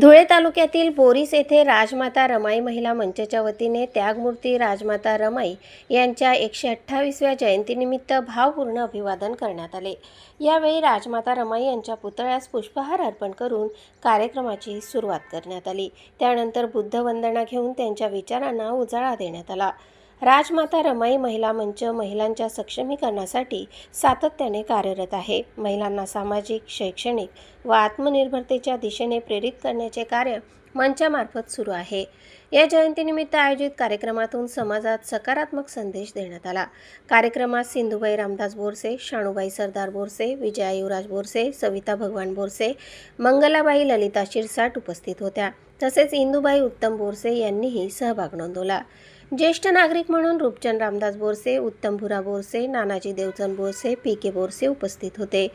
धुळे तालुक्यातील बोरीस येथे राजमाता रमाई महिला मंचच्या वतीने त्यागमूर्ती राजमाता रमाई यांच्या एकशे अठ्ठावीसव्या जयंतीनिमित्त भावपूर्ण अभिवादन करण्यात आले. यावेळी राजमाता रमाई यांच्या पुतळ्यास पुष्पहार अर्पण करून कार्यक्रमाची सुरुवात करण्यात आली. त्यानंतर बुद्धवंदना घेऊन त्यांच्या विचारांना उजाळा देण्यात आला. राजमाता रमाई महिला मंच महिलांच्या सक्षमीकरणासाठी सातत्याने कार्यरत आहे. महिलांना सामाजिक शैक्षणिक व आत्मनिर्भरतेच्या दिशेने प्रेरित करण्याचे कार्य मंचामार्फत सुरू आहे. या जयंतीनिमित्त आयोजित कार्यक्रमातून समाजात सकारात्मक संदेश देण्यात आला. कार्यक्रमात सिंधुबाई रामदास बोरसे शाणूबाई सरदार बोरसे विजया युवराज बोरसे सविता भगवान बोरसे मंगलाबाई ललिता शिरसाट उपस्थित होत्या. तसेच इंदुबाई उत्तम बोरसे यांनीही सहभाग नोंदवला. ज्येष्ठ नागरिक म्हणून रूपचंद रामदास बोरसे उत्तम भुरा बोरसे नानाजी देवचंद बोरसे पी के बोरसे उपस्थित होते.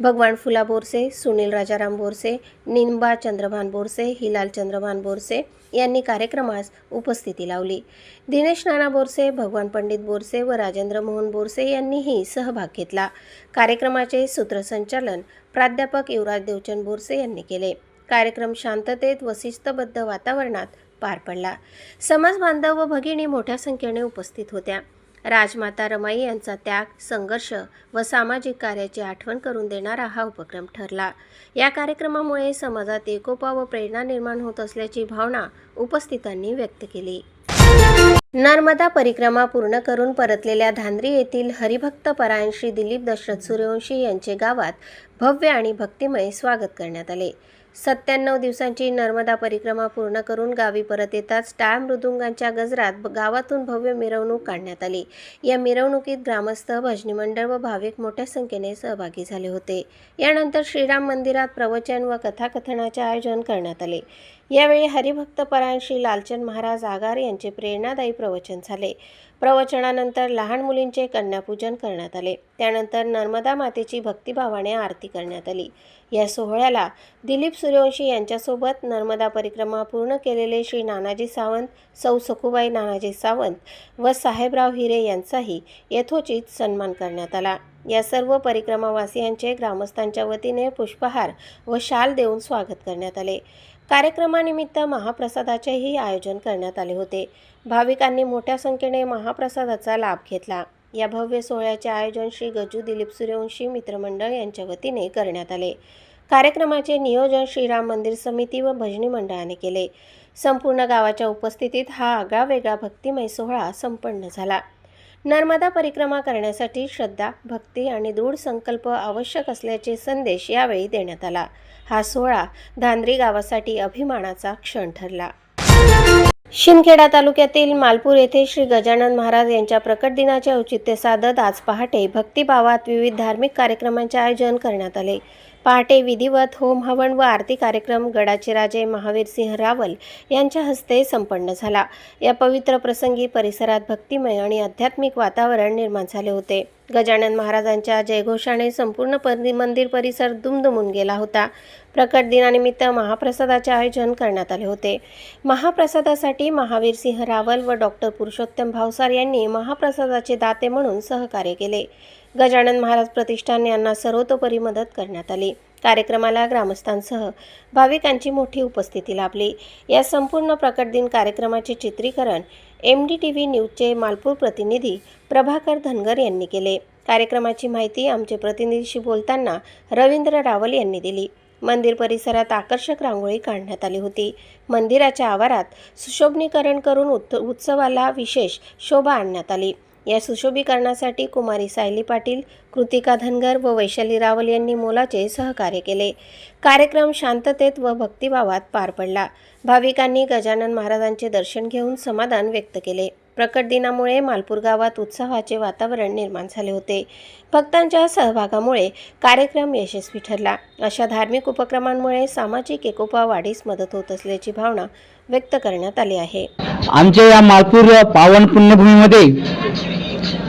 भगवान फुला बोरसे सुनील राजाराम बोरसे निंबा चंद्रभान बोरसे हिलाल चंद्रभान बोरसे यांनी कार्यक्रमास उपस्थिती लावली. दिनेश नाना बोरसे भगवान पंडित बोरसे व राजेंद्र मोहन बोरसे यांनीही सहभाग घेतला. कार्यक्रमाचे सूत्रसंचालन प्राध्यापक युवराज देवचंद बोरसे यांनी केले. कार्यक्रम शांततेत व शिस्तबद्ध वातावरणात पार पडला. समाज बांधव व भगिनी मोठ्या संख्येने उपस्थित होत्या. राजमाता रमाई यांचा त्याग संघर्ष व सामाजिक कार्याची आठवण करून देणारा हा उपक्रम ठरला. या कार्यक्रमामुळे समाजात एकोपा व प्रेरणा निर्माण होत असल्याची भावना उपस्थितांनी व्यक्त केली. नर्मदा परिक्रमा पूर्ण करून परतलेल्या धांद्री येथील हरिभक्त परायण श्री दिलीप दशरथ सूर्यवंशी यांचे गावात भव्य आणि भक्तिमय स्वागत करण्यात आले. सत्त्याण्णव दिवसांची नर्मदा परिक्रमा पूर्ण करून गावी परत येताच टाळ मृदुंगांच्या गजरात गावातून भव्य मिरवणूक काढण्यात आली. या मिरवणुकीत ग्रामस्थ भजनी मंडळ व भाविक मोठ्या संख्येने सहभागी झाले होते. यानंतर श्रीराम मंदिरात प्रवचन व कथाकथनाचे आयोजन करण्यात आले. यावेळी हरिभक्त लालचंद महाराज आगार यांचे प्रेरणादायी प्रवचन झाले. प्रवचनानंतर लहान मुलींचे कन्यापूजन करण्यात आले. त्यानंतर नर्मदा मातेची भक्तिभावाने आरती करण्यात आली. या सोहळ्याला दिलीप सूर्यवंशी यांच्यासोबत नर्मदा परिक्रमा पूर्ण केलेले श्री नानाजी सावंत सौ सखुबाई नानाजी सावंत व साहेबराव हिरे यांचाही यथोचित सन्मान करण्यात आला. या सर्व परिक्रमावासियांचे ग्रामस्थांच्या वतीने पुष्पहार व शाल देऊन स्वागत करण्यात आले. कार्यक्रमानिमित्त महाप्रसादाचेही आयोजन करण्यात आले होते. भाविकांनी मोठ्या संख्येने महाप्रसादाचा लाभ घेतला. या भव्य सोहळ्याचे आयोजन श्री गजू दिलीप सूर्यवंशी मित्रमंडळ यांच्या वतीने करण्यात आले. कार्यक्रमाचे नियोजन श्रीराम मंदिर समिती व भजनी मंडळाने केले. संपूर्ण गावाच्या उपस्थितीत हा आगळा वेगळा भक्तिमय सोहळा संपन्न झाला. नर्मदा परिक्रमा करण्यासाठी श्रद्धा भक्ती आणि दृढ संकल्प आवश्यक असल्याचे संदेश यावेळी देण्यात आला. हा सोहळा धांद्री गावासाठी अभिमानाचा क्षण ठरला. शिंदखेडा तालुक्यातील मालपूर येथे श्री गजानन महाराज यांच्या प्रकट दिनाचे औचित्य साधत आज पहाटे भक्तिभावात विविध धार्मिक कार्यक्रमांचे आयोजन करण्यात आले. पहाटे विधिवत होम हवन व आरती कार्यक्रम गडाचे राजे महावीर सिंह रावल यांच्या हस्ते संपन्न झाला. या पवित्र प्रसंगी परिसरात भक्तिमय आणि आध्यात्मिक वातावरण निर्माण झाले होते. गजानन महाराजांच्या जयघोषाने संपूर्ण परि मंदिर परिसर दुमदुमून गेला होता. प्रकट दिनानिमित्त महाप्रसादाचे आयोजन करण्यात आले होते. महाप्रसादासाठी महावीर सिंह रावल व डॉक्टर पुरुषोत्तम भावसार यांनी महाप्रसादाचे दाते म्हणून सहकार्य केले. गजानन महाराज प्रतिष्ठान यांना सर्वतोपरी मदत करण्यात आली. कार्यक्रमाला ग्रामस्थांसह भाविकांची मोठी उपस्थिती लाभली. या संपूर्ण प्रकट दिन कार्यक्रमाचे चित्रीकरण एम डी टी व्ही न्यूजचे मालपूर प्रतिनिधी प्रभाकर धनगर यांनी केले. कार्यक्रमाची माहिती आमचे प्रतिनिधीशी बोलताना रवींद्र रावल यांनी दिली. मंदिर परिसरात आकर्षक रांगोळी काढण्यात आली होती. मंदिराच्या आवारात सुशोभनीकरण करून उत्त उत्सवाला विशेष शोभा आणण्यात आली. या सुशोभीकरणासाठी कुमारी सायली पाटील कृतिका धनगर व वैशाली रावल यांनी मोलाचे सहकार्य केले. कार्यक्रम शांततेत व भक्तिभावात पार पडला. भाविकांनी गजानन महाराजांचे दर्शन घेऊन समाधान व्यक्त केले. प्रकट दिनामुळे मालपूर गावात उत्सवाचे वातावरण निर्माण झाले होते. भक्तांच्या सहभागामुळे कार्यक्रम यशस्वी ठरला. अशा धार्मिक उपक्रमांमुळे सामाजिक एकोपा वाढीस मदत होत असल्याची भावना व्यक्त करण्यात आली आहे. आमच्या या मालपूर पावन पुण्यभूमीमध्ये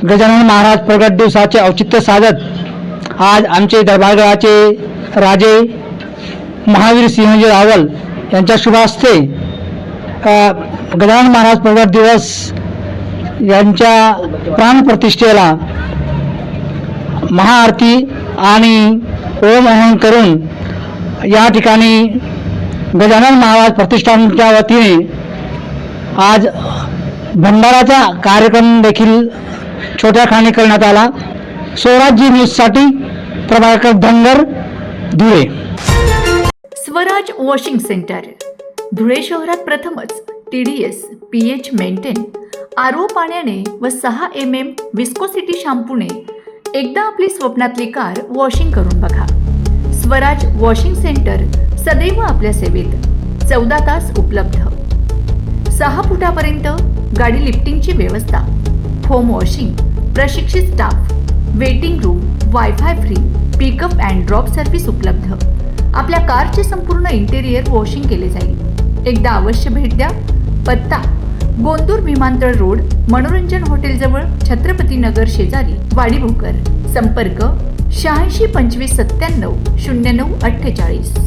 गजानन महाराज प्रगट दिवसाचे औचित्य साधत आज आमचे दरबारगडाचे राजे महावीर सिंहजी रावल यांच्या शुभ हस्ते गजानन महाराज प्रगट दिवस यांच्या प्राणप्रतिष्ठेला महाआरती आणि ओम हवन करून या ठिकाणी गजानन महाराज प्रतिष्ठानच्या वतीने आज भंडाराचा कार्यक्रम देखील छोट्या खाणी करण्यात आला. स्वराज्य न्यूजसाठी Prabhakar Dhangar Dhule. Swaraj washing centre. Dhule शहरात प्रथमच T D S P H maintain R O पाण्याने व सहा एम एम विस्कोसिटी शॅम्पूने एकदा आपली स्वप्नातली कार वॉशिंग करून बघा. स्वराज वॉशिंग सेंटर सदैव आपल्या सेवेत चौदा तास उपलब्ध. सहा फुटापर्यंत गाडी लिफ्टिंगची व्यवस्था. होम वॉशिंग प्रशिक्षित staff waiting room wifi free pickup and drop service उपलब्ध. आपल्या कारचे संपूर्ण इंटेरियर वॉशिंग केले जाईल. एकदा अवश्य भेट द्या. पत्ता गोंदूर विमानतळ रोड मनोरंजन हॉटेलजवळ छत्रपती नगर शेजारी वाडी भोकर संपर्क शहाऐंशी पंचवीस सत्त्याण्णव शून्य नऊ अठ्ठेचाळीस.